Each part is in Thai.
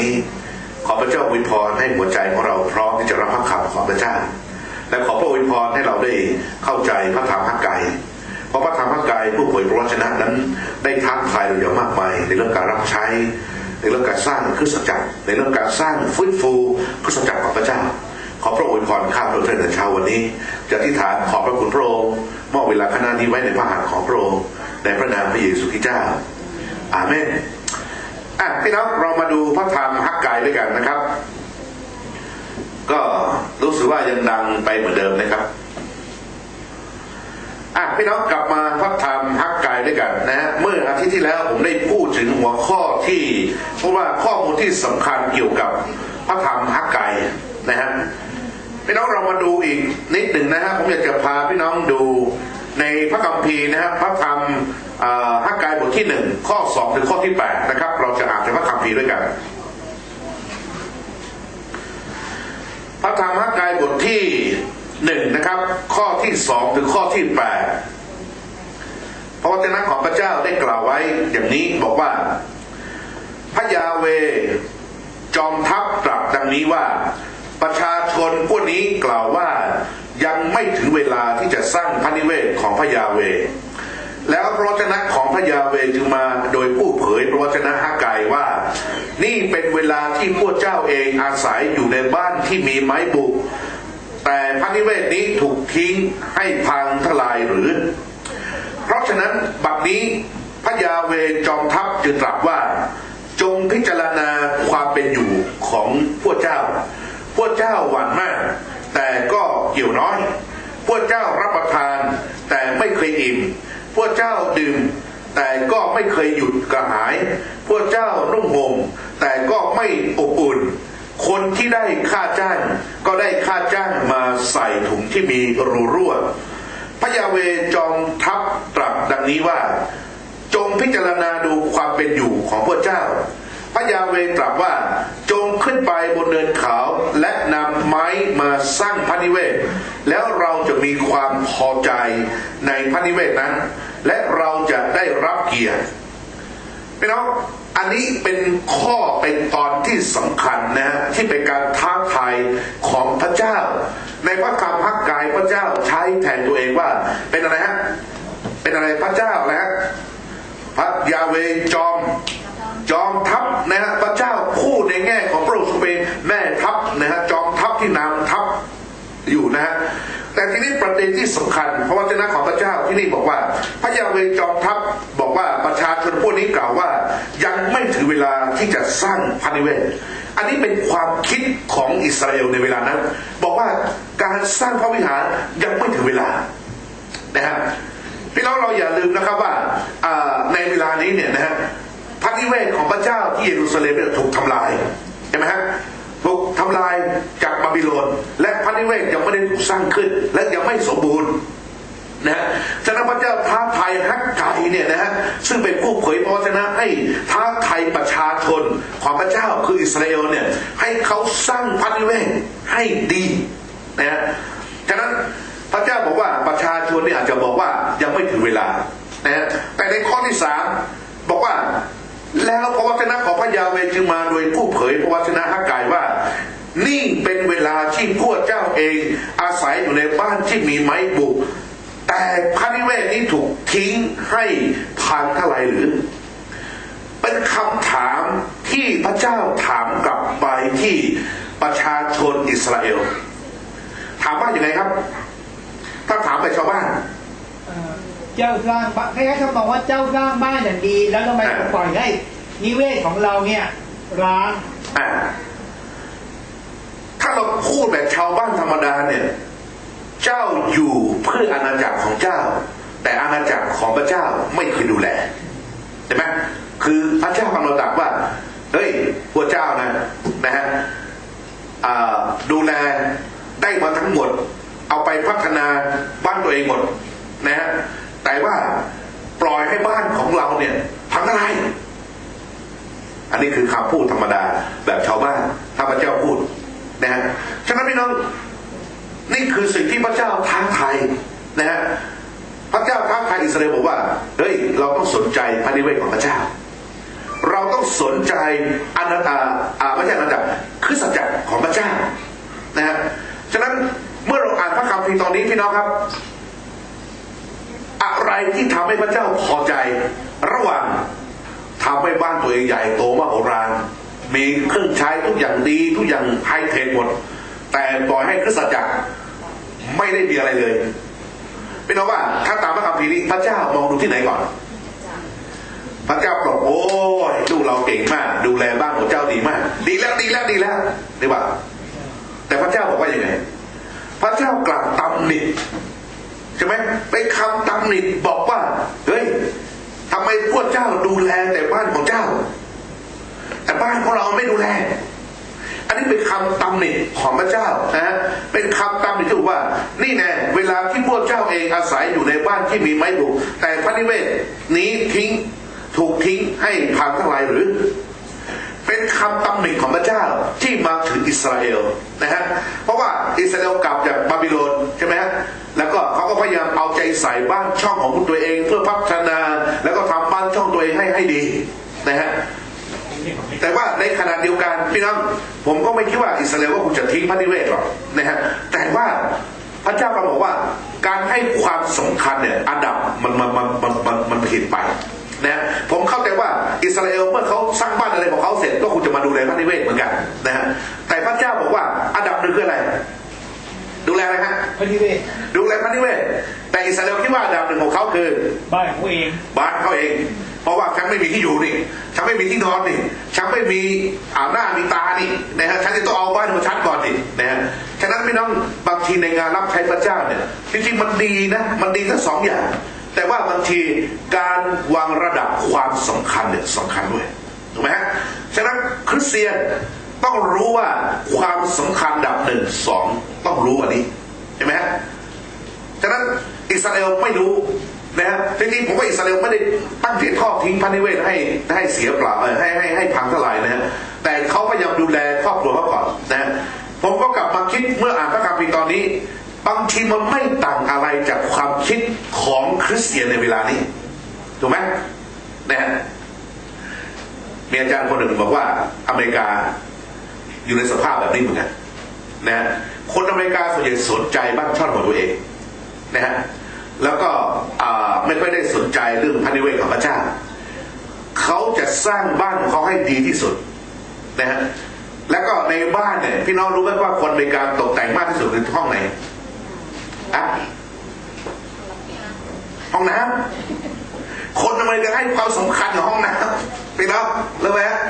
นี้ ขอพระเจ้าอวยพรให้หัวใจของเราพร้อมที่จะรับพระคำของพระเจ้า และขอพระอวยพรให้เราได้เข้าใจพระธรรมฮักไกเพราะพระธรรมฮักไกผู้เผยพระวจนะนั้น ได้ท้าทายเราอย่างมากมายในเรื่องการรับใช้ ในเรื่องการสร้างคริสตจักร ในเรื่องการสร้างฟื้นฟูคริสตจักรของพระเจ้าขอพระอวยพรข้าพระเจ้าในเช้าวันนี้ จะที่ฐานขอพระคุณพระองค์มอบเวลาขณะนี้ไว้ในพระหัตถ์ของพระองค์ในพระนามพระเยซูคริสต์เจ้า อาเมน อะพี่น้องเรามาดูพระธรรมฮักไกด้วยกันนะครับ ก็รู้สึกว่ายังดังไปเหมือนเดิมนะครับอะพี่น้องกลับมาพระธรรมฮักไกด้วยกันนะฮะเมื่ออาทิตย์ที่แล้วผมได้พูดถึงหัวข้อที่เพราะว่าข้อมูลที่สำคัญเกี่ยวกับพระธรรมฮักไกนะฮะพี่น้องเรามาดูอีกนิดหนึ่งนะฮะผมอยากจะพาพี่น้องดูในพระคัมภีร์นะครับพระธรรม ฮักไกบทที่หนึ่งข้อสองถึงข้อที่แปดนะครับ เราจะอ่านในพระคัมภีร์ด้วยกันพระธรรมฮักไกบทที่หนึ่งนะครับ ข้อที่สองถึงข้อที่แปดพระวจนะของพระเจ้าได้กล่าวไว้อย่างนี้บอกว่า พระยาเวจอมทัพตรัสดังนี้ว่า ประชาชนพวกนี้กล่าวว่ายังไม่ถึงเวลาที่จะสร้างพระนิเวศของพระยาเว แล้วพระวจนะของพระยาเวจึงมาโดยผู้เผยพระวจนะฮักไกว่า นี่เป็นเวลาที่พวกเจ้าเองอาศัยอยู่ในบ้านที่มีไม้บุก แต่พระนิเวศนี้ถูกทิ้งให้พังทลายหรือ เพราะฉะนั้นบัดนี้พระยาเวจอมทัพจึงตรัสว่า จงพิจารณาความเป็นอยู่ของพวกเจ้า พวกเจ้าหวั่นมาก แต่ก็เกี่ยวน้อย พวกเจ้ารับประทานแต่ไม่เคยอิ่ม พวกเจ้าดื่ม แต่ก็ไม่เคยหยุดกระหาย พวกเจ้านุ่งห่มแต่ก็ไม่อบอุ่น คนที่ได้ค่าจ้าง ก็ได้ค่าจ้างมาใส่ถุงที่มีรูรั่วพระยาเวจอมทัพตรัสดังนี้ว่า จงพิจารณาดูความเป็นอยู่ของพวกเจ้าพระยาเวตรัสว่าจงขึ้นไปบนเนินเขาและนำไม้มาสร้างพระนิเวศ แล้วเราจะมีความพอใจในพระนิเวศนั้น และเราจะได้รับเกียรติพี่น้องอันนี้เป็นข้อเป็นตอนที่สำคัญนะที่เป็นการท้าทายของพระเจ้า ในพระคำพักกายพระเจ้าใช้แทนตัวเองว่า เป็นอะไรฮะเป็นอะไรพระเจ้าแล้วพระยาเวจอมจอมทัพนะฮะพระเจ้าพูดในแง่ของพระองค์เป็นแม่ทัพนะฮะจอมทัพที่นำทัพอยู่นะฮะ แต่ที่นี้ประเด็นที่สำคัญเพราะว่าเจ้าของพระเจ้าที่นี่บอกว่า พระยาเวจอมทัพบอกว่าประชาชนพวกนี้กล่าวว่า ยังไม่ถึงเวลาที่จะสร้างพันิเวศ อันนี้เป็นความคิดของอิสราเอลในเวลานั้น บอกว่าการสร้างพระวิหารยังไม่ถึงเวลานะฮะพี่น้องเราอย่าลืมนะครับว่าในเวลานี้เนี่ยนะฮะพระนิเวศของพระเจ้าที่เยรูซาเล็มถูกทำลายเห็นไหมฮะ ถูกทำลายจากบาบิโลน และพระนิเวศยังไม่ได้ถูกสร้างขึ้น และยังไม่สมบูรณ์นะฮะฉะนั้นพระเจ้าท้าทายฮักไก่เนี่ยนะฮะซึ่งเป็นผู้เผยพระชนะให้ท้าทายประชาชนของพระเจ้าคืออิสราเอลเนี่ยให้เขาสร้างพระนิเวศให้ดีนะฮะฉะนั้นพระเจ้าบอกว่าประชาชนนี่อาจจะบอกว่ายังไม่ถึงเวลานะฮะแต่ในข้อที่สามบอกว่าแล้วพระวจนะของพระยาเวจึงมาโดยผู้เผยพระวจนะฮักกายว่า นี่เป็นเวลา ที่พวกเจ้าเองอาศัยอยู่ในบ้านที่มีไม้บุก แต่พระนิเวศนี้ถูกทิ้งให้พังทลายหรือ เป็นคำถามที่พระเจ้าถามกลับไปที่ประชาชนอิสราเอล ถามว่าอย่างไรครับ ถ้าถามไปชาวบ้านเจ้าสร้างคล้ายๆเขาบอกว่าเจ้าสร้างบ้านอย่างดี แล้วทำไมปล่อยให้นิเวศของเราเนี่ยร้าง ถ้าเราพูดแบบชาวบ้านธรรมดาเนี่ย เจ้าอยู่เพื่ออาณาจักรของเจ้า แต่อาณาจักรของพระเจ้าไม่เคยดูแลใช่ไหมคือพระเจ้ากำลังตรัสว่าเฮ้ยพระเจ้านะนะฮะดูแลได้มาทั้งหมด เอาไปพัฒนาบ้านตัวเองหมดนะฮะแต่ว่าปล่อยให้บ้านของเราเนี่ยพังทลายอันนี้คือคำพูดธรรมดาแบบชาวบ้าน ถ้าพระเจ้าพูด นะฮะฉะนั้นพี่น้องนี่คือสิ่งที่พระเจ้าท้าทายนะฮะพระเจ้าท้าทายอิสราเอลบอกว่าเฮ้ยเราต้องสนใจพระนิเวศของพระเจ้า เราต้องสนใจอนาตาอ่าไม่ใช่อนาตาคริสตจักรของพระเจ้านะฮะฉะนั้นเมื่อเราอ่านพระคัมภีร์ตอนนี้พี่น้องครับ อะไรที่ทำให้พระเจ้าพอใจ ระหว่างทำให้บ้านตัวเองใหญ่โตมากโบราณ มีเครื่องใช้ทุกอย่างดีทุกอย่างไฮเทคหมด แต่ปล่อยให้คริสตจักรไม่ได้มีอะไรเลยพี่น้องว่าถ้าตามพระคัมภีร์นี้พระเจ้ามองดูที่ไหนก่อน พระเจ้าบอกโอ้ยลูกเราเก่งมาก ดูแลบ้านของเจ้าดีมาก ดีแล้วดีแล้วดีแล้วดีป่ะแต่พระเจ้าบอกว่าอยังไงพระเจ้ากลับตำหนิใช่ไหมเป็นคำตำหนิบอกว่าเฮ้ยทำไมพวกเจ้าดูแลแต่บ้านของเจ้า แต่บ้านของเราไม่ดูแล อันนี้เป็นคำตำหนิของพระเจ้านะเป็นคำตำหนิที่ว่า นี่แน่เวลาที่พวกเจ้าเองอาศัยอยู่ในบ้านที่มีไม้บุกแต่พระนิเวศนี้ทิ้งถูกทิ้งให้พังทลายหรือเป็นคำตำหนิของพระเจ้าที่มาถึงอิสราเอลนะฮะ เพราะว่าอิสราเอลกลับจากบาบิโลนใช่ไหมฮะ แล้วก็เขาก็พยายามเอาใจใส่บ้านช่องของตัวเองเพื่อพัฒนา แล้วก็ทำบ้านช่องตัวเองให้ให้ดีนะฮะ แต่ว่าในขณะเดียวกันพี่น้องผมก็ไม่คิดว่าอิสราเอลก็คงจะทิ้งพระนิเวศหรอกนะฮะแต่ว่าพระเจ้าก็บอกว่า การให้ความสำคัญเนี่ยอันดับมันมันมันมันมันมันผิดไปนะฮะผมเข้าใจว่าอิสราเอลเมื่อเขาสร้างบ้านอะไรของเขาเสร็จก็คงจะมาดูแลพระนิเวศเหมือนกันนะฮะแต่พระเจ้าบอกว่าอันดับหนึ่งคืออะไร ดูแลอะไรฮะพระนิเวศดูแลพระนิเวศแต่อิสราเอลคิดว่าอันดับหนึ่งของเขาคือ บ้านของตัวเองบ้านเขาเองเพ ราะว่าฉันไม่มีที่อยู่นี่ฉันไม่มีที่นอนนี่ฉันไม่มีอาหน้ามีตานี่นะฮะฉันจะต้องเอาบ้านของฉันก่อนนี่นะฮะฉะนั้นพี่น้องบางทีในงานรับใช้พระเจ้าเนี่ยจริงๆมันดีนะมันดีทั้งสองอย่าง แต่ว่าบางทีการวางระดับความสำคัญเนี่ยสำคัญด้วยถูกไหมฮะฉะนั้นคริสเตียนต้องรู้ว่าความสำคัญดับหนึ่งสองต้องรู้อันนี้เห็นไหมฮะฉะนั้นอิสราเอลไม่รู้ นะฮะจริงๆผมว่าอิสราเอลไม่ได้ตั้งใจทอดทิ้งพระนิเวศให้ให้เสียเปล่าให้ให้ให้พังทลายนะฮะแต่เขาพยายามดูแลครอบครัวเขาก่อนนะฮะผมก็กลับมาคิดเมื่ออ่านพระคัมภีร์ตอนนี้ บางทีมันไม่ต่างอะไรจากความคิดของคริสเตียนในเวลานี้ถูกไหมนะฮะมีอาจารย์คนหนึ่งบอกว่าอเมริกาอยู่ในสภาพแบบนี้เหมือนกันนะฮะคนอเมริกาส่วนใหญ่สนใจบ้านช่องของตัวเองนะฮะ แล้วก็ไม่ค่อยได้สนใจเรื่องพันธิเวศของพระเจ้าเขาจะสร้างบ้านของเขาให้ดีที่สุดนะฮะแล้วก็ในบ้านเนี่ยพี่น้องรู้ไหมว่าคนอเมริการตกแต่งมากที่สุดคือห้องไหนอะห้องน้ำคนอเมริกาให้ความสำคัญกับห้องน้ำพี่น้องรู้ไหมฮะ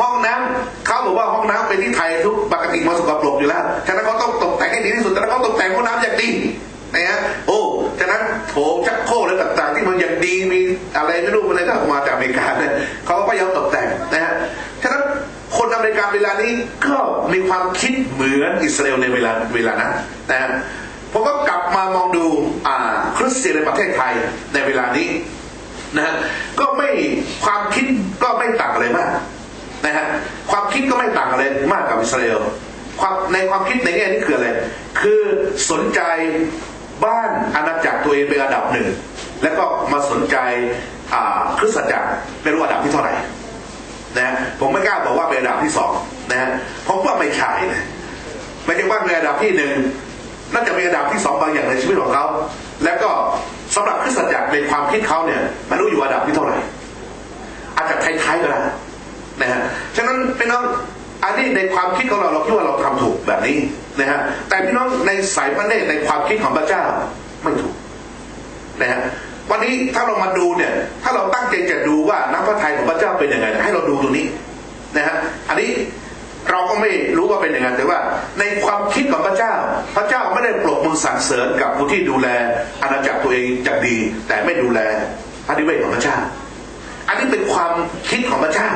ห้องน้ำเขาบอกว่าห้องน้ำเป็นที่ไทยทุกปกติมันสกปรกอยู่แล้วฉะนั้นเขาต้องตกแต่งให้ดีที่สุดแต่เขาตกแต่งห้องน้ำอย่างดีนะฮะโอ้ นั้นโถชักโครกอะไรต่างๆ ที่มันอย่างดีมีอะไรไม่รู้อะไรก็มาจากอเมริกาเนี่ยเขาก็พยายามตกแต่งนะฮะฉะนั้นคนอเมริกาเวลานี้ก็มีความคิดเหมือนอิสราเอลในเวลาเวลานั้นนะฮะผมก็กลับมามองดูอ่าคริสเตียนในประเทศไทยในเวลานี้นะฮะก็ไม่ความคิดก็ไม่ต่างอะไรมากนะฮะความคิดก็ไม่ต่างอะไรมากกับอิสราเอลความในความคิดในแง่นี้คืออะไรคือสนใจ บ้านอาณาจักรตัวเองเป็นอันดับหนึ่ง แล้วก็มาสนใจคริสตจักรเป็นอันดับที่เท่าไหร่นะผมไม่กล้าบอกว่าเป็นอันดับที่สองนะฮะผมว่าไม่ใช่นะไม่ใช่ว่าเป็นอันดับที่หนึ่งน่าจะเป็นอันดับที่สองบางอย่างในชีวิตของเขาแล้วก็สำหรับคริสตจักรในความคิดเขาเนี่ยไม่รู้อยู่อันดับที่เท่าไหร่อาจจะท้ายๆก็ได้นะฮะฉะนั้นพี่น้องอันนี้ในความคิดของเราเราคิดว่าเราทำถูกแบบนี้ นะฮะแต่พี่น้องในสายพระเนตรในความคิดของพระเจ้าไม่ถูกนะฮะวันนี้ถ้าเรามาดูเนี่ย ถ้าเราตั้งใจจะดูว่าน้ำพระทัยของพระเจ้าเป็นยังไง ให้เราดูตรงนี้นะฮะอันนี้เราก็ไม่รู้ว่าเป็นยังไงแต่ว่า ในความคิดของพระเจ้า พระเจ้าไม่ได้ปรบมือสรรเสริญกับผู้ที่ดูแลอาณาจักรตัวเองจากดี แต่ไม่ดูแลพระนิเวศของพระเจ้า อันนี้เป็นความคิดของพระเจ้า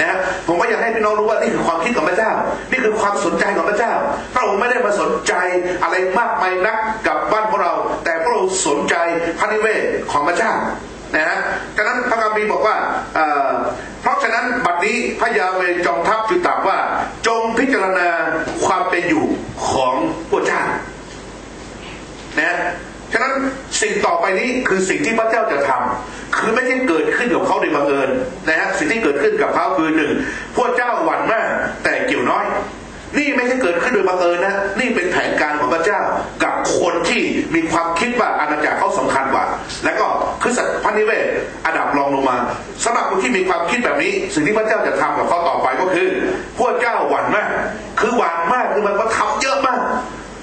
นะผมก็อยากให้พี่น้องรู้ว่านี่คือความคิดของพระเจ้า นี่คือความสนใจของพระเจ้า พระองค์ไม่ได้มาสนใจอะไรมากมายนักกับบ้านของเรา แต่พระองค์สนใจพระนิเวศของพระเจ้านะฮะฉะนั้นพระคัมภีร์บอกว่าเพราะฉะนั้นบัดนี้พระยาเวจอมทัพจึงตรัสว่า จงพิจารณาความเป็นอยู่ของพระเจ้านะฉะนั้น สิ่งต่อไปนี้คือสิ่งที่พระเจ้าจะทำคือไม่ใช่เกิดขึ้นกับเขาโดยบังเอิญนะฮะสิ่งที่เกิดขึ้นกับเขาคือหนึ่งพวกเจ้าหวั่นมากแต่เกี่ยวน้อย นี่ไม่ใช่เกิดขึ้นโดยบังเอิญนะนี่เป็นแผนการของพระเจ้ากับคนที่มีความคิดว่าอาณาจักรเขาสำคัญกว่า และก็คือสัตว์พันนิเวศอันดับรองลงมาสำหรับคนที่มีความคิดแบบนี้ สิ่งที่พระเจ้าจะทำกับเขาต่อไปก็คือ พวกเจ้าหวั่นมาก คือหวั่นมากคือมันว่าทำเยอะมาก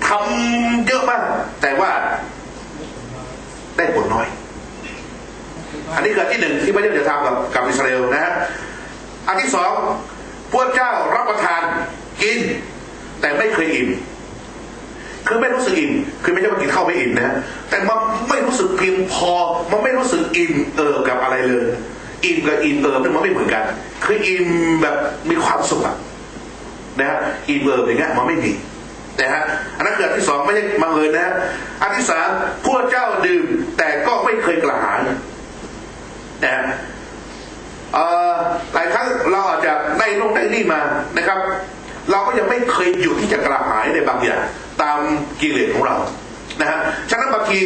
ทำเยอะมาก แต่ว่า ได้ผลน้อย อันนี้คืออันที่หนึ่งที่พระเจ้าจะทำกับกับอิสราเอลนะฮะอันที่สองพวกเจ้ารับประทานกิน แต่ไม่เคยอิ่มคือไม่รู้สึกอิ่มคือไม่ใช่ว่ากินข้าวไม่อิ่มนะแต่มันไม่รู้สึกเพียงพอ มันไม่รู้สึกอิ่มเอิบกับอะไรเลย อิ่มกับอิ่มเอิบมันไม่เหมือนกัน คืออิ่มแบบมีความสุขอะนะฮะอิ่มเอิบอย่างเงี้ยมันไม่มี นะฮะอันนั้นคืออันที่สองไม่ใช่บังเอิญนะฮะอันที่สามพวกเจ้าดื่ม แต่ก็ไม่เคยกระหายนะฮะหลายครั้งเราอาจจะได้นู่นได้นี่มานะครับ เราก็ยังไม่เคยหยุดที่จะกระหายในบางอย่างตามกิเลสของเรานะฮะฉะนั้นบางที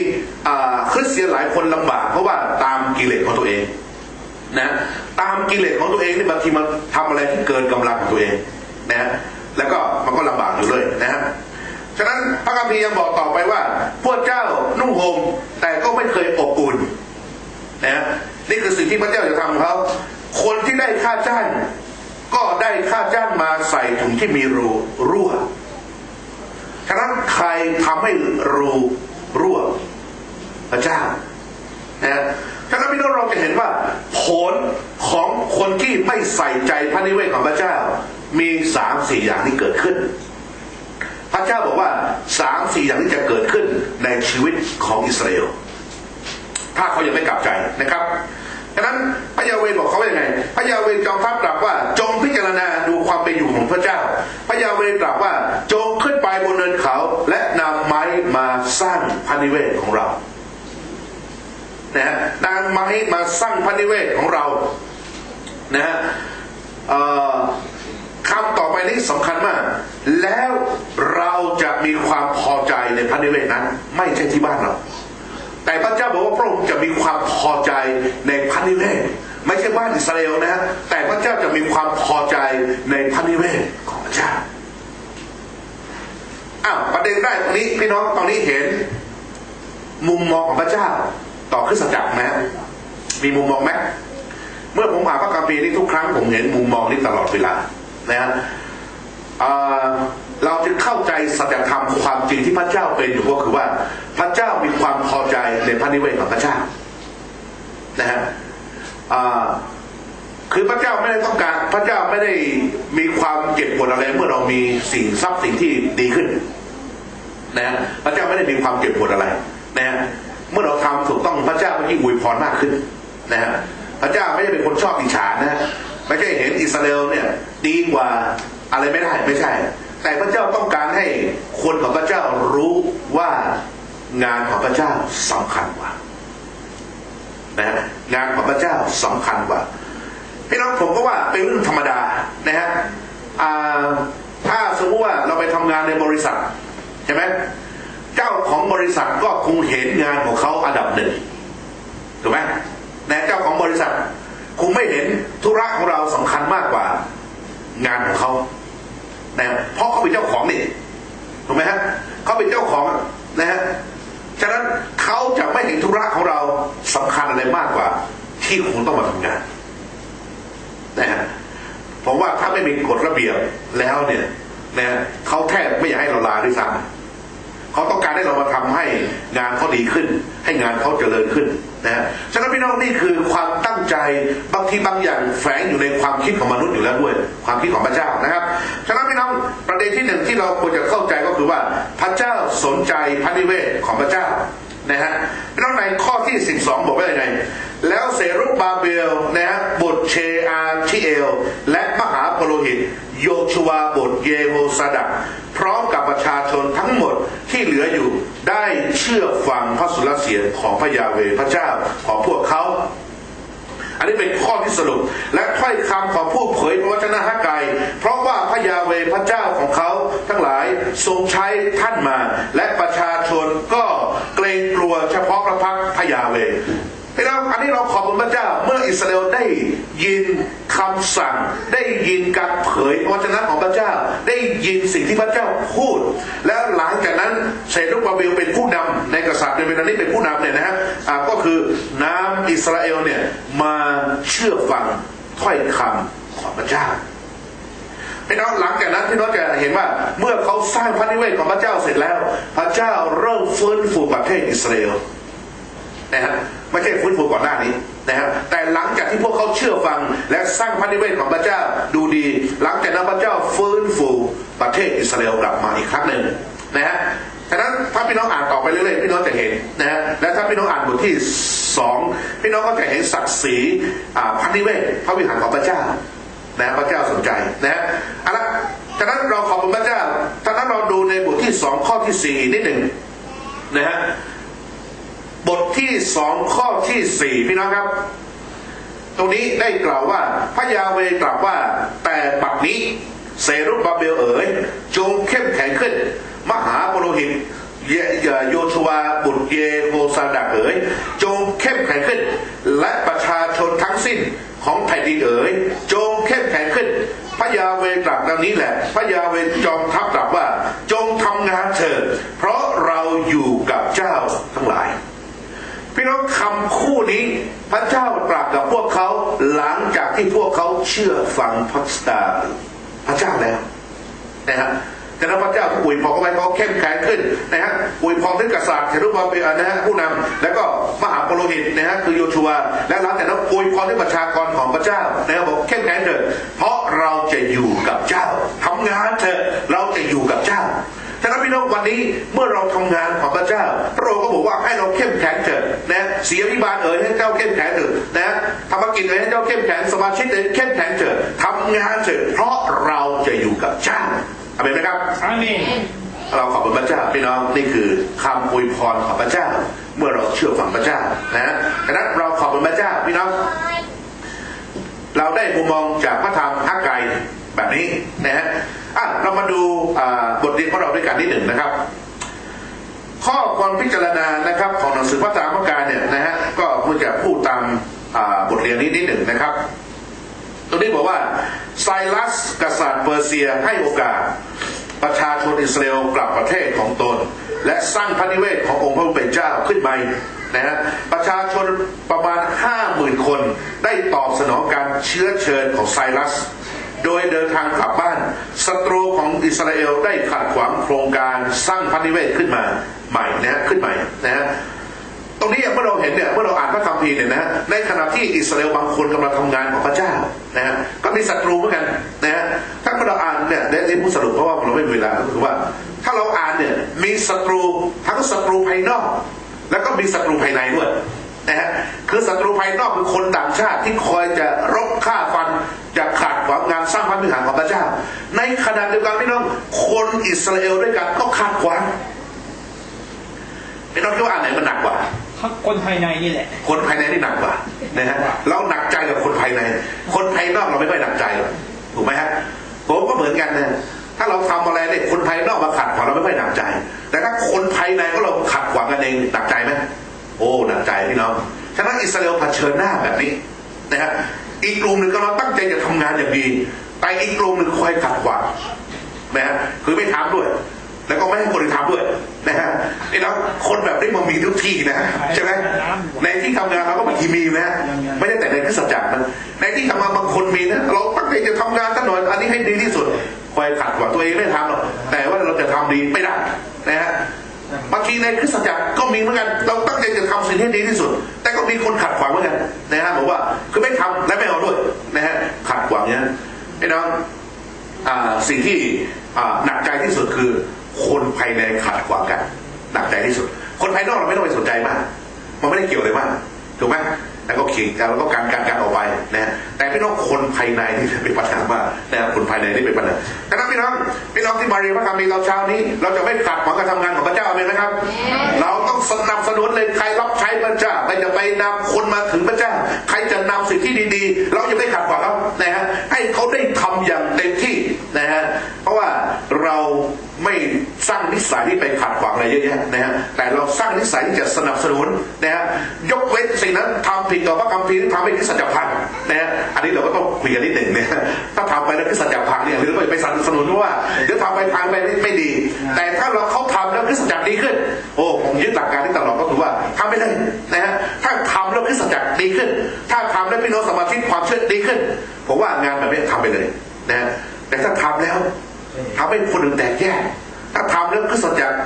คริสเตียนหลายคนลำบากเพราะว่าตามกิเลสของตัวเองนะตามกิเลสของตัวเองนี่บางทีมันทำอะไรที่เกินกำลังของตัวเองนะฮะแล้วก็มันก็ลำบากอยู่เลยนะฮะ ฉะนั้นพระคัมภีร์ยังบอกต่อไปว่า พวกเจ้านุ่งห่มแต่ก็ไม่เคยอบอุ่นนะนี่คือสิ่งที่พระเจ้าจะทำเขา คนที่ได้ค่าจ้างก็ได้ค่าจ้างมาใส่ถุงที่มีรูรั่ว ฉะนั้นใครทำให้รูรั่ว พระเจ้านะฉะนั้นพี่น้องเราจะเห็นว่า ผลของคนที่ไม่ใส่ใจพระนิเวศของพระเจ้า มีสามสี่อย่างที่เกิดขึ้น พระเจ้าบอกว่าสามสี่อย่างที่จะเกิดขึ้นในชีวิตของอิสราเอลถ้าเขายังไม่กลับใจนะครับดังนั้นพระยาเวบอกเขาว่ายังไง พระยาเวจอมทัพตรัสว่า จงพิจารณาดูความเป็นอยู่ของพระเจ้า พระยาเวตรัสว่า จงขึ้นไปบนเนินเขา และนำไม้มาสร้างพระนิเวศของเรานะฮะนำไม้มาสร้างพระนิเวศของเรานะฮะเออ คำต่อไปนี้สำคัญมาก แล้วเราจะมีความพอใจในพระนิเวศนั้น ไม่ใช่ที่บ้านเรา แต่พระเจ้าบอกว่าพระองค์จะมีความพอใจในพระนิเวศไม่ใช่บ้านอิสราเอลนะฮะแต่พระเจ้าจะมีความพอใจในพระนิเวศของพระเจ้าอ้าวประเด็นแรกตรงนี้พี่น้องตอนนี้เห็น มุมมองของพระเจ้า ต่อคริสตจักรไหมมีมุมมองไหมเมื่อผมอ่านพระคัมภีร์นี้ทุกครั้งผมเห็นมุมมองนี้ตลอดเวลา นะฮะเราจึงเข้าใจสัจธรรมความจริงที่พระเจ้าเป็นอยู่ก็คือว่า พระเจ้ามีความพอใจในพระนิเวศของพระเจ้านะฮะคือพระเจ้าไม่ได้ต้องการพระเจ้าไม่ได้มีความเจ็บปวดอะไรเมื่อเรามีสิ่งทรัพย์สิ่งที่ดีขึ้นนะฮะพระเจ้าไม่ได้มีความเจ็บปวดอะไรนะฮะเมื่อเราทำถูกต้องพระเจ้าก็ยิ่งอวยพรมากขึ้นนะฮะพระเจ้าไม่ได้เป็นคนชอบอิจฉานะฮะ ไม่ใช่เห็นอิสราเอลเนี่ยดีกว่าอะไรไม่ได้ไม่ใช่ แต่พระเจ้าต้องการให้คนของพระเจ้ารู้ว่างานของพระเจ้าสำคัญกว่านะงานของพระเจ้าสำคัญกว่าพี่น้องผมก็ว่าเป็นเรื่องธรรมดานะฮะถ้าสมมติว่าเราไปทำงานในบริษัทใช่ไหมเจ้าของบริษัทก็คงเห็นงานของเขาอันดับหนึ่งถูกไหมนะเจ้าของบริษัท คงไม่เห็นธุระของเราสำคัญมากกว่า งานของเขานะเพราะเขาเป็นเจ้าของนี่ถูกไหมฮะเขาเป็นเจ้าของนะฮะฉะนั้นเขาจะไม่เห็นธุระของเราสำคัญอะไรมากกว่า ที่คุณต้องมาทำงานนะฮะผมว่าถ้าไม่มีกฎระเบียบแล้วเนี่ยนะฮะเขาแทบไม่อยากให้เราลาด้วยซ้ำ เขาต้องการให้เรามาทำให้งานเขาดีขึ้น ให้งานเขาเจริญขึ้นนะฮะฉะนั้นพี่น้องนี่คือความตั้งใจบางทีบางอย่างแฝงอยู่ในความคิดของมนุษย์อยู่แล้วด้วย ความคิดของพระเจ้านะครับฉะนั้นพี่น้องประเด็นที่หนึ่งที่เราควรจะเข้าใจก็คือว่าพระเจ้าสนใจพระนิเวศของพระเจ้านะฮะพี่น้องในข้อที่ 12 บอกว่าอย่างไงแล้วเซรุบาเบลนะฮะบุตรเชอาชิเอล และมหาโพโลหิต โยชวาบทเยโฮซาดักพร้อมกับประชาชนทั้งหมดที่เหลืออยู่ได้เชื่อฟังพระสุรเสียงของพระยาเวพระเจ้าของพวกเขา อันนี้เป็นข้อที่สรุปและถ้อยคำของผู้เผยพระวจนะฮักไกเพราะว่าพระยาเวพระเจ้าของเขาทั้งหลายทรงใช้ท่านมาและประชาชนก็เกรงกลัวเฉพาะพระพักตร์พระยาเวห์พี่น้องอันนี้เราขอบคุณพระเจ้า อิสราเอลได้ยินคำสั่ง ได้ยินการเผยพระวจนะของพระเจ้า ได้ยินสิ่งที่พระเจ้าพูด แล้วหลังจากนั้นเซรุบาเบลเป็นผู้นำในกษัตริย์ในเวลานี้เป็นผู้นำเนี่ยนะฮะก็คือน้ำอิสราเอลเนี่ยมาเชื่อฟังถ้อยคำของพระเจ้าพี่น้องหลังจากนั้นพี่น้องจะเห็นว่า เมื่อเขาสร้างพระนิเวศของพระเจ้าเสร็จแล้ว พระเจ้าเริ่มฟื้นฟูประเทศอิสราเอลนะฮะไม่ใช่ฟื้นฟูก่อนหน้านี้ นะฮะแต่หลังจากที่พวกเขาเชื่อฟัง และสร้างพระนิเวศของพระเจ้าดูดี หลังจากนั้นพระเจ้าฟื้นฟูประเทศอิสราเอลกลับมาอีกครั้งหนึ่งนะฮะฉะนั้นถ้าพี่น้องอ่านต่อไปเรื่อยๆพี่น้องจะเห็นนะฮะและถ้าพี่น้องอ่านบทที่สองพี่น้องก็จะเห็นศักดิ์ศรีพระนิเวศพระวิหารของพระเจ้านะพระเจ้าสนใจนะฮะเอาละจากนั้นเราขอบคุณพระเจ้าจากนั้นเราดูในบทที่สองข้อที่สี่นิดหนึ่งนะฮะ บทที่สองข้อที่สี่พี่น้องครับ ตรงนี้ได้กล่าวว่า พระยาเวห์ตรัสว่า แต่บัดนี้เซรุบาเบลเอ๋ยจงเข้มแข็งขึ้น มหาปุโรหิตเยโยชัวบุตรเยโฮซาดาเอ๋ยจงเข้มแข็งขึ้น และประชาชนทั้งสิ้นของแผ่นดินเอ๋ยจงเข้มแข็งขึ้น พระยาเวตรัสดังนี้แหละ พระยาเวจอมทัพตรัสว่า จงทำงานเถิดเพราะเราอยู่กับเจ้าทั้งหลาย พี่น้องคำคู่นี้พระเจ้าตรัสกับพวกเขาหลังจากที่พวกเขาเชื่อฟังพระสตาพระเจ้าแล้วนะฮะแต่นั้นพระเจ้าอวยพรเขาไว้เขาเข้มแข็งขึ้นนะฮะอวยพรถึงกษัตริย์เทรุบาเบลนะฮะผู้นำแล้วก็มหาปโลหิตนะฮะคือโยชัวและหลังจากนั้นอวยพรถึงประชากรของพระเจ้านะฮะบอกเข้มแข็งเถิดเพราะเราจะอยู่กับเจ้าทำงานเถอะเราจะอยู่กับเจ้า ฉะนั้นพี่น้องวันนี้เมื่อเราทำงานของพระเจ้า พระองค์ก็บอกว่าให้เราเข้มแข็งเถิดนะเสียพิบาลเอ๋ยให้เจ้าเข้มแข็งเถิดนะธรรมกิจเอ๋ยให้เจ้าเข้มแข็งสมาชิกเอ๋ยเข้มแข็งเถิดทำงานเถิดเพราะเราจะอยู่กับเจ้าอาเมนไหมครับอาเมนเราขอบคุณพระเจ้าพี่น้องนี่คือคำอวยพรของพระเจ้า เมื่อเราเชื่อฟังพระเจ้านะฉะนั้นเราขอบคุณพระเจ้าพี่น้อง เราได้มุมมองจากพระธรรมฮักไก แบบนี้นะฮะอะเรามาดูบทเรียนของเราด้วยกันนิดหนึ่งนะครับ ข้อความพิจารณานะครับ ของหนังสือพระธรรมกไกเนี่ยนะฮะก็เพื่อจะพูดตามบทเรียนนี้นิดหนึ่งนะครับตรงนี้บอกว่าไซรัสกษัตริย์เปอร์เซียให้โอกาสประชาชนอิสราเอลกลับประเทศของตน และสร้างพระนิเวศขององค์พระผู้เป็นเจ้าขึ้นใหม่นะฮะประชาชนประมาณห้าหมื่นคนได้ตอบสนองการเชื้อเชิญของไซรัส โดยเดินทางกลับบ้านศัตรูของอิสราเอลได้ขัดขวางโครงการสร้างพระนิเวศขึ้นมาใหม่นะฮะขึ้นใหม่นะฮะตรงนี้เมื่อเราเห็นเนี่ยเมื่อเราอ่านพระคัมภีร์เนี่ยนะฮะในขณะที่อิสราเอลบางคนกำลังทำงานของพระเจ้านะฮะก็มีศัตรูเหมือนกันนะฮะถ้าเมื่อเราอ่านเนี่ยได้ได้พูดสรุปเพราะว่าเราไม่มีเวลาก็คือว่า ถ้าเราอ่านเนี่ยมีศัตรูทั้งศัตรูภายนอก แล้วก็มีศัตรูภายในด้วยนะฮะคือศัตรูภายนอกคือคนต่างชาติที่คอยจะรบฆ่าฟัน จะขัดขวางงานสร้างพระวิหารของพระเจ้า ในขณะเดียวกันพี่น้องคนอิสราเอลด้วยกันก็ขัดขวางพี่น้องคิดว่าอันไหนมันหนักกว่าคนภายในนี่แหละ คนภายในนี่หนักกว่านะฮะเราหนักใจกับคนภายใน คนภายนอกเราไม่ค่อยหนักใจหรอกถูกไหมฮะผมก็เหมือนกันนะถ้าเราทำอะไรเนี่ยคนภายนอกมาขัดขวางเราไม่ค่อยหนักใจ แต่ถ้าคนภายในก็เราขัดขวางกันเองหนักใจไหมโอ้หนักใจพี่น้องฉะนั้นอิสราเอลเผชิญหน้าแบบนี้นะฮะ อีกกลุ่มหนึ่งก็เราตั้งใจจะทำงานอย่างดี แต่อีกกลุ่มหนึ่งคอยขัดขวางนะฮะคือไม่ทำด้วย แล้วก็ไม่ให้คนอื่นทำด้วยนะฮะนี่แล้วคนแบบนี้มันมีทุกที่นะใช่ไหมในที่ทำงานเราก็บางทีมีนะไม่ได้แต่ในคริสตจักรนะในที่ทำงานบางคนมีนะเราตั้งใจจะทำงานสักหน่อยอันนี้ให้ดีที่สุดคอยขัดกว่าตัวเองไม่ทำหรอกแต่ว่าเราจะทำดีไม่ได้นะฮะ บางทีในคริสตจักรก็มีเหมือนกัน เราตั้งใจจะทำสิ่งที่ดีที่สุด แต่ก็มีคนขัดขวางเหมือนกันนะฮะบอกว่าคือไม่ทำและไม่เอาด้วยนะฮะขัดขวางเนี้ยไอ้น้องอ่าสิ่งที่หนักใจที่สุดคือ คนภายในขัดขวางกัน หนักใจที่สุด คนภายนอกเราไม่ต้องไปสนใจมาก มันไม่ได้เกี่ยวเลยมากถูกไหม แล้วก็เขียนกันแล้วก็การการการออกไปนะฮะแต่พี่น้องคนภายในที่เป็นปัญหามากนะครับคนภายในที่เป็นปัญหาดังนั้นพี่น้องพี่น้องที่มาเรียนพระคัมภีร์เราเช้านี้ เราจะไม่ขัดขวางการทำงานของพระเจ้าอาเมนไหมครับ เราต้องสนับสนุนเลยใครรับใช้พระเจ้าใครจะไปนำคนมาถึงพระเจ้า ใครจะนำสิ่งที่ดีๆ เราจะไม่ขัดขวางเขานะฮะให้เขาได้ทำอย่างเต็มที่นะฮะเพราะว่าเราไม่ สร้างนิสัยที่ไปขัดขวางอะไรเยอะแยะนะฮะแต่เราสร้างนิสัยที่จะสนับสนุนนะฮะยกเว้นสิ่งนั้นทำผิดต่อพระคัมภีร์ทำให้คริสตจักรพังนะฮะอันนี้เราก็ต้องคุยกันนิดหนึ่งเนะฮะถ้าทำไปแล้วคริสตจักรพังเนี่ยหรือไปสนับสนุนว่าเดี๋ยวทำไปพังไปไม่ไม่ดี แต่ถ้าเราเขาทำแล้วคริสตจักรดีขึ้น โอ้ผมยึดหลักการที่ตลอดก็คือว่าทำไปเลยนะฮะถ้าทำแล้วคริสตจักรดีขึ้น ถ้าทำแล้วพี่น้องสมาชิความเชื่อดีขึ้นผมว่างานแบบนี้ทำไปเลยนะฮะแต่ถ้าทำแล้วทำให้คนอื่นแตกแยก ถ้าทำแล้วคริสตจักร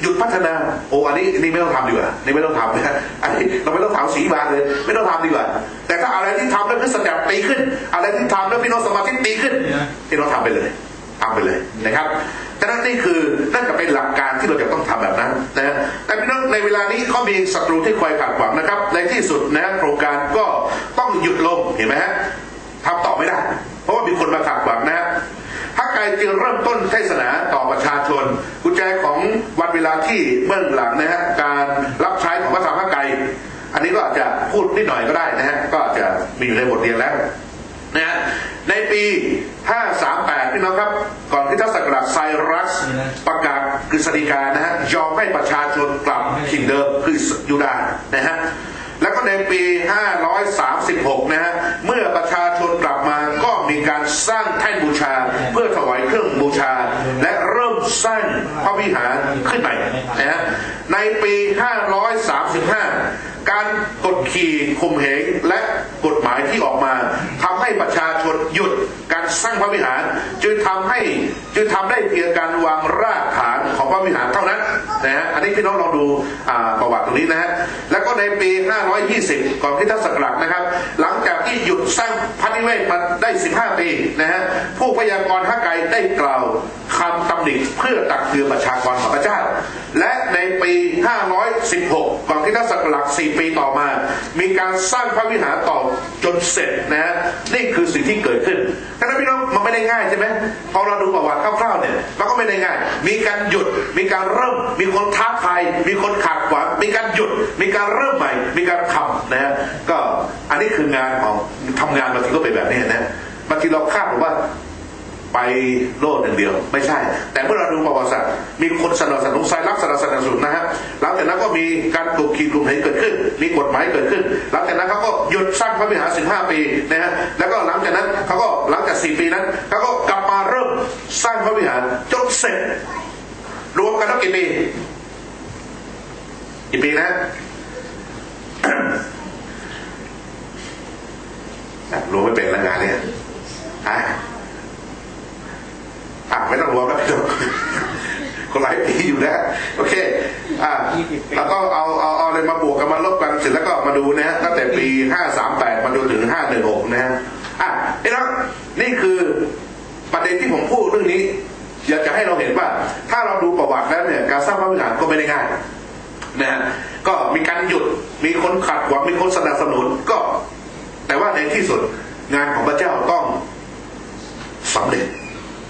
หยุดพัฒนา โอ้อันนี้อันนี้ไม่ต้องทำดีกว่าอันนี่ไม่ต้องทำนะอันนี้เราไม่ต้องถามสีบานเลย ไม่ต้องทำดีกว่า แต่ถ้าอะไรที่ทำแล้วคริสตจักรดีขึ้น อะไรที่ทำแล้วพี่น้องสมาชิกดีขึ้นพี่น้องทำไปเลยทำไปเลยนะครับฉะนั้นนี่คือนั่นก็เป็นหลักการที่เราจะต้องทำแบบนั้นนะฮะแต่พี่น้องในเวลานี้เขามีศัตรูที่คอยขัดขวางนะครับ ในที่สุดนะฮะโครงการก็ต้องหยุดลงเห็นไหมฮะทำต่อไม่ได้ เพราะว่ามีคนมาขัดขวางนะฮะพระกา ยจึงเริ่มต้นเทศนาต่อประชาชน กุญแจของวันเวลาที่เบื้องหลังนะฮะการรับใช้ของพระธรรมกายอันนี้ก็อาจจะพูดนิดหน่อยก็ได้นะฮะก็อาจจะมีอยู่ในบทเรียนแล้วนะฮะในปี 538 พี่น้องครับ ก่อนที่ทัศกราชไซรัสประกาศกฤษฎีกานะฮะยอมให้ประชาชนกลับถิ่นเดิมคือยูดาห์นะฮะแล้วก็ในปี 536 นะฮะเมื่อประชาชนกลับมาก็มีการสร้างแท่นบูชา เพื่อถวายเครื่องบูชา และเริ่ม สร้างพระวิหารขึ้นใหม่นะฮะในปี 535 การกดขี่ข่มเหงและกฎหมายที่ออกมาทำให้ประชาชนหยุดการสร้างพระวิหาร จึงทำให้จึงทำได้เพียงการวางรากฐานของพระวิหารเท่านั้น นะฮะอันนี้พี่น้องลองดูประวัติตรงนี้นะฮะแล้วก็ในปี 520 ก่อนคริสตศักราชนะครับ หลังจากที่หยุดสร้างพระนิเวศมาได้ 15 ปีนะฮะผู้พยากรณ์ฮักไกได้กล่าวคำตำหนิเพื่อตักเตือนประชากรของพระเจ้า และในปี 516 ก่อนคริสตศักราช4 ปีต่อมา มีการสร้างพระวิหารต่อจนเสร็จนะฮะนี่คือสิ่งที่เกิดขึ้นท่านพี่น้องมันไม่ได้ง่ายใช่ไหมพอเราดูประวัติคร่าวๆเนี่ยมันก็ไม่ได้ง่าย มีการหยุดมีการเริ่มมีคนท้าทาย มีคนขัดขวางมีการหยุด มีการเริ่มใหม่ มีการทำนะฮะก็อันนี้คืองานของทำงานบางทีก็เป็นแบบนี้นะบางทีเราคาดว่าไปโลดอย่างเดียว ไม่ใช่ แต่เมื่อเราดูประวัติศาสตร์มีคนสนับสนุนสายรักสนับสนุนนะฮะหลังจากนั้นก็มีการกลุ่มขีดกลุ่มเหนเกิดขึ้น มีกฎหมายเกิดขึ้น หลังจากนั้นเขาก็หยุดสร้างพระวิหาร15ปีนะฮะแล้วก็หลังจากนั้นเขาก็หลังจาก4ปีนั้นเขาก็กลับมาเริ่มสร้างพระวิหารจนเสร็จ รวมกันแล้วกี่ปีกี่ปีนะรวมไม่เป็นแล้วงานเนี่ยฮะอะไม่ต้องรวมแล้วพี่น้องคนหลายปีอยู่นะโอเค อะแล้วก็เอาเอาเอาอะไรมาบวกกันมาลบกันเสร็จแล้วก็มาดูนะฮะตั้งแต่ปีห้าสามแปดมาจนถึงห้าหนึ่งหกนะฮะอะนี่นะนี่คือประเด็นที่ผมพูดเรื่องนี้ อยากจะให้เราเห็นว่า ถ้าเราดูประวัติแล้วเนี่ยการสร้างพระวิหารก็ไม่ได้ง่ายนะฮะก็มีการหยุดมีคนขัดขวางมีคนสนับสนุนก็ แต่ว่าในที่สุดงานของพระเจ้าต้องสำเร็จ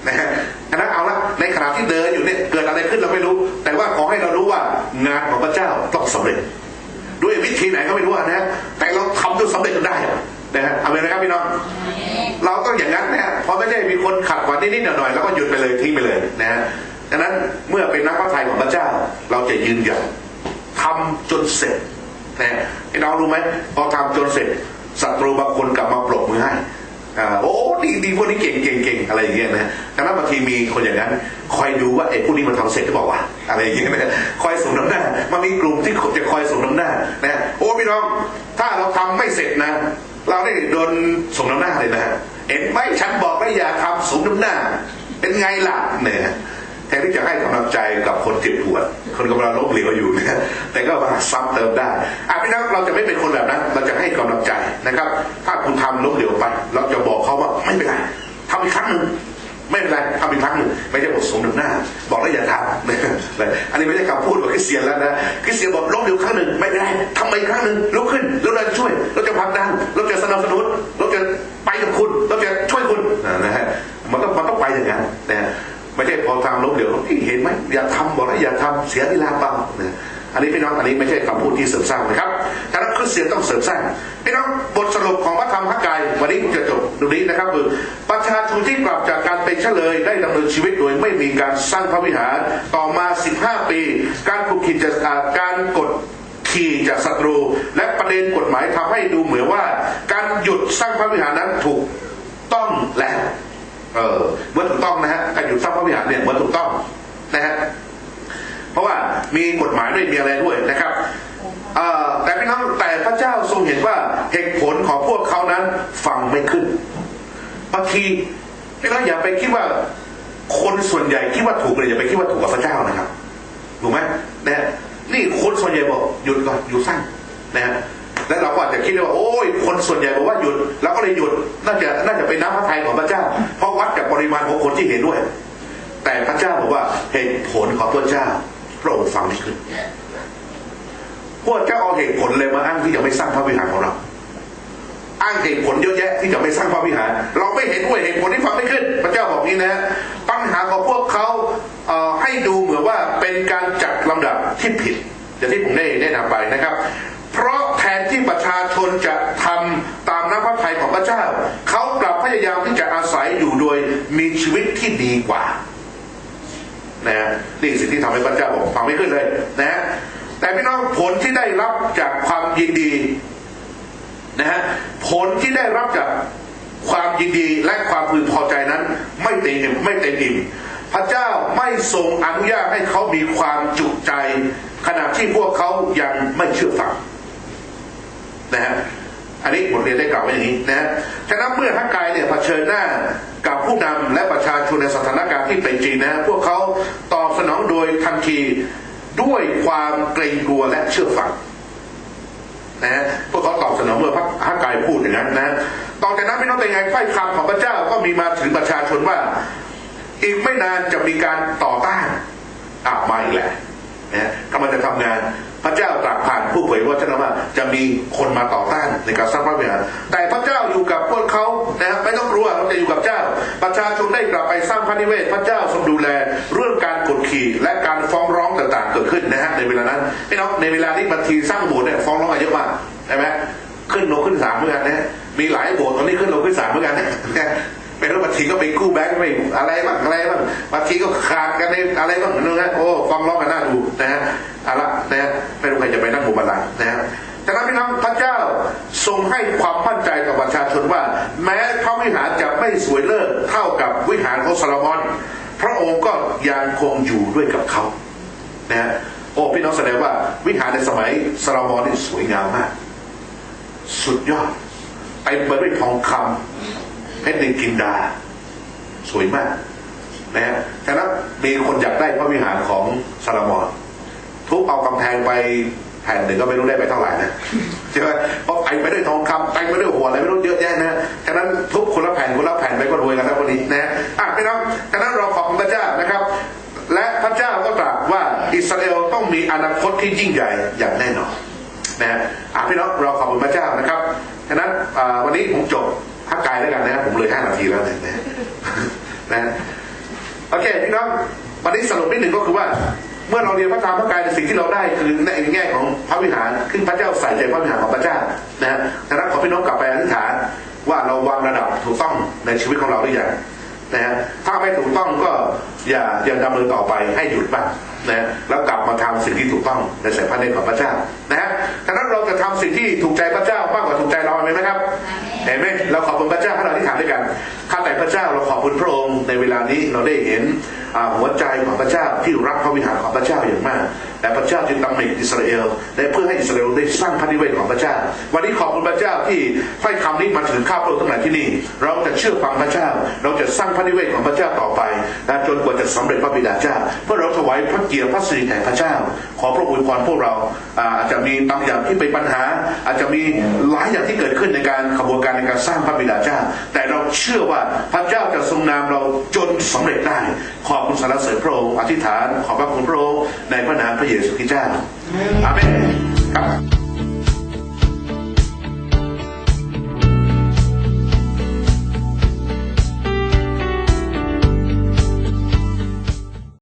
นะฮะอันนั้นเอาละในขณะที่เดินอยู่เนี่ยเกิดอะไรขึ้นเราไม่รู้ แต่ว่าขอให้เรารู้ว่างานของพระเจ้าต้องสำเร็จ ด้วยวิธีไหนก็ไม่รู้นะฮะแต่เราทำจนสำเร็จได้ นะฮะเอาเลยนะครับพี่น้อง เราต้องอย่างนั้นนะฮะเพราะไม่ใช่มีคนขัดขวางนิดๆหน่อยๆแล้วก็หยุดไปเลยทิ้งไปเลยนะฮะดังนั้นเมื่อเป็นนักพระทัยของพระเจ้า เราจะยืนหยัดทำจนเสร็จนะฮะให้น้องรู้ไหมพอทำจนเสร็จศัตรูบางคนกลับมาปรบมือให้อ่าโอ้ดีดีพวกนี้เก่งเก่งเก่งอะไรอย่างเงี้ยนะดังนั้นบางทีมีคนอย่างนั้น คอยดูว่าไอ้พวกนี้มันทำเสร็จหรือเปล่าวะอะไรอย่างเงี้ยนะคอยส่งน้ำหน้า มันมีกลุ่มที่จะคอยส่งน้ำหน้านะโอ้พี่น้อง ถ้าเราทำไม่เสร็จนะ เราได้โดนส่งน้ำหน้าเลยนะเห็นไหมฉันบอกแล้วอย่าทำสูงน้ำหน้า เป็นไงล่ะเนี่ยแทนที่จะให้กำลังใจกับคนเจ็บปวด คนกำลังล้มเหลวอยู่นะแต่ก็มาซ้ำเติมได้อะพี่น้องเราจะไม่เป็นคนแบบนั้น เราจะให้กำลังใจนะครับ ถ้าคุณทำล้มเหลวไป เราจะบอกเขาว่าไม่เป็นไรทำอีกครั้งหนึ่ง ไม่เป็นไรทำอีกครั้งหนึ่งไม่ใช่บทสมน้ำหน้า บอกแล้วอย่าทำนะอันนี้ไม่ใช่คำพูดของคริสเตียนแล้วนะคริสเตียนบอกล้มเหลวครั้งหนึ่งไม่เป็นไรทำไปอีกครั้งหนึ่งลุกขึ้นแล้วเราจะช่วยเราจะผลักดันเราจะสนับสนุนเราจะไปกับคุณเราจะช่วยคุณนะฮะมันต้องมันต้องไปอย่างนั้นนะไม่ใช่พอทำล้มเหลวเฮ้ยเห็นไหมอย่าทำบอกแล้วอย่าทำเสียเวลาเปล่านะ อันนี้พี่น้องอันนี้ไม่ใช่คำพูดที่เสริมสร้างนะครับฉะนั้นคริสเตียนต้องเสริมสร้างพี่น้องบทสรุปของพระธรรมพระกายวันนี้จะจบตรงนี้นะครับคือประชาชนที่กลับจากการเป็นเฉลยได้ดำเนินชีวิตโดยไม่มีการสร้างพระวิหารต่อมา 15 ปี การขุดขีดจากการกดขี่จากศัตรู และประเด็นกฎหมายทำให้ดูเหมือนว่า การหยุดสร้างพระวิหารนั้นถูกต้องแล้วเออเมื่อถูกต้องนะฮะการหยุดสร้างพระวิหารเนี่ยเมื่อถูกต้องนะฮะ มีกฎหมายด้วยมีอะไรด้วยนะครับแต่พี่น้องแต่พระเจ้าทรงเห็นว่าเหตุผลของพวกเขานั้นฟังไม่ขึ้นบางทีพี่น้องอย่าไปคิดว่าคนส่วนใหญ่คิดว่าถูกเลยอย่าไปคิดว่าถูกกับพระเจ้านะครับถูกไหมนะฮะนี่คนส่วนใหญ่บอกหยุดก่อนหยุดสั้นนะฮะแล้วเราก็อาจจะคิดว่าโอ้ยคนส่วนใหญ่บอกว่าหยุดเราก็เลยหยุดน่าจะน่าจะเป็นน้ำพระทัยของพระเจ้า เพราะวัดจากปริมาณของคนที่เห็นด้วย แต่พระเจ้าบอกว่าเหตุผลของพระเจ้า พระองค์ฟังไม่ขึ้น พวกเจ้าเอาเหตุผลเลยมาอ้างที่จะไม่สร้างพระวิหารของเรา อ้างเหตุผลเยอะแยะที่จะไม่สร้างพระวิหาร เราไม่เห็นด้วยเหตุผลที่ฟังไม่ขึ้น พระเจ้าบอกนี้นะฮะปัญหาของพวกเขาเให้ดูเหมือนว่าเป็นการจัดลำดับที่ผิดอย่างที่ผมได้แนะนำไปนะครับ เพราะแทนที่ประชาชนจะทำตามน้ำพระทัยของพระเจ้า เขากลับพยายามที่จะอาศัยอยู่โดยมีชีวิตที่ดีกว่า นะนี่สิ่งที่ทำให้พระเจ้าบอกฟังไม่ขึ้นเลยนะฮะแต่พี่น้องผลที่ได้รับจากความยินดีนะฮะผลที่ได้รับจากความยินดีและความพึงพอใจนั้น ไม่เต็มอิ่มไม่เต็มอิ่มพระเจ้าไม่ทรงอนุญาตให้เขามีความจุใจ ขณะที่พวกเขายังไม่เชื่อฟังนะฮะ อันนี้บทเรียนได้กล่าวไว้อย่างนี้นะฉะนั้นเมื่อฮักกายเนี่ยเผชิญหน้ากับผู้นำและประชาชนในสถานการณ์ที่เป็นจริงนะพวกเขาตอบสนองโดยทันทีด้วยความเกรงกลัวและเชื่อฟังนะฮะพวกเขาตอบสนองเมื่อพระฮักกายพูดอย่างนั้นนะต่อจากนั้นพี่น้องเป็นไงถ้อยคำของพระเจ้าก็มีมาถึงประชาชนว่า อีกไม่นานจะมีการต่อต้านอ่ามาอีกแหละนะกำลังจะทำงาน พระเจ้าตรัสผ่านผู้เผยว่าชนะว่าจะมีคนมาต่อต้านในการสร้างพระวิหารแต่พระเจ้าอยู่กับพวกเขานะครับไม่ต้องกลัวเราจะอยู่กับเจ้า ประชาชนได้กลับไปสร้างพระนิเวศ พระเจ้าทรงดูแลเรื่องการกดขี่และการฟ้องร้องต่างๆ เกิดขึ้นนะฮะในเวลานั้นพี่น้องในเวลาที่บัญชีสร้างโบสถ์เนี่ยฟ้องร้องกันเยอะมากใช่ไหมขึ้นลงขึ้นศาลเหมือนกันนะมีหลายโบสถ์ตอนนี้ขึ้นลงขึ้นศาลเหมือนกันนะ เป็นรถบัญชีก็ไปกู้แบงค์ไปอะไรบ้างอะไรบ้างบัญชีก็ขาดกันในอะไรบ้างนะฮะโอ้ฟ้องร้องกันน่าดูนะฮะเอาละนะฮะไม่รู้ใครจะไปนั่งหมู่บัลลังนะฮะจากนั้นพี่น้องพระเจ้าทรงให้ความมั่นใจกับประชาชนว่า แม้พระวิหารจะไม่สวยเลิศเท่ากับวิหารของซาโลมอน พระองค์ก็ยังคงอยู่ด้วยกับเขานะฮะโอ้พี่น้องแสดงว่าวิหารในสมัยซาโลมอนนี่สวยงามมาก สุดยอดไปเปิดด้วยทองคำ เพชรนินจินดา สวยมากนะฮะฉะนั้นมีคนอยากได้พระวิหารของซาโลมอนทุบเอากำแพงไปแผ่นหนึ่งก็ไม่รู้ได้ไปเท่าไหร่นะใช่ไหมเพราะไอ้ได้วยทองคำไปไปด้วยหัวอะไรไม่รู้เยอะแยะนะฉะนั้นทุบคนละแผ่นคนละแผ่นไปก็รวยกันแล้วคนนี้นะอะพี่น้องฉะนั้นเราขอบพระเจ้านะครับ และพระเจ้าก็ตรัสว่าอิสราเอลต้องมีอนาคตที่ยิ่งใหญ่อย่างแน่นอนนะฮะอะพี่น้องเราขอบคุณพระเจ้านะครับฉะนั้นวันนี้ผมจบ พักกายแล้วกันนะครับผมเลยห้านาทีแล้วเนี่ยนะนะโอเคพี่น้องวันนี้สรุปนิดหนึ่งก็คือว่า เมื่อเราเรียนพระธรรมพระกายสิ่งที่เราได้คือในแง่ของพระวิหารขึ้นพระเจ้าใส่ใจพระวิหารของพระเจ้านะฮะดังนั้นขอพี่น้องกลับไปอธิษฐานว่าเราวางระดับถูกต้องในชีวิตของเราหรือยังนะฮะถ้าไม่ถูกต้องก็อย่าอย่าดำเนินต่อไปให้หยุดบ้างนะฮะแล้วกลับมาทำสิ่งที่ถูกต้องในสายพระเนตรของพระเจ้านะฮะดังนั้นเราจะทำสิ่งที่ถูกใจพระเจ้ามากกว่าถูกใจเราเห็นไหมครับเห็นไหมเราขอบามด้วยกันข้าแต่พระเจ้าเราขอบคุณพระองค์ในเวลานี้เราได้เห็นหัวใจของพระเจ้าที่รักพระวิหารของพระเจ้าอย่างมาก แต่พระเจ้าจึงตำหนิอิสราเอลและเพื่อให้อิสราเอลได้สร้างพระนิเวศของพระเจ้า วันนี้ขอบคุณพระเจ้าที่ถ้อยคำนี้มาถึงข้าพระองค์ทั้งหลายที่นี่ เราจะเชื่อฟังพระเจ้า เราจะสร้างพระนิเวศของพระเจ้าต่อไปและจนกว่าจะสำเร็จพระบิดาเจ้า เพื่อเราถวายพระเกียรติพระสิริแด่พระเจ้า ขอพระอวยพรพวกเราอาจจะมีบางอย่างที่เป็นปัญหา อาจจะมีหลายอย่างที่เกิดขึ้นในการขบวนการในการสร้างพระบิดาเจ้า แต่เราเชื่อว่าพระเจ้าจะทรงนามเราจนสำเร็จได้ ขอบคุณสรรเสริญพระองค์อธิษฐาน ขอบพระคุณพระองค์ในพระนามพระเย y de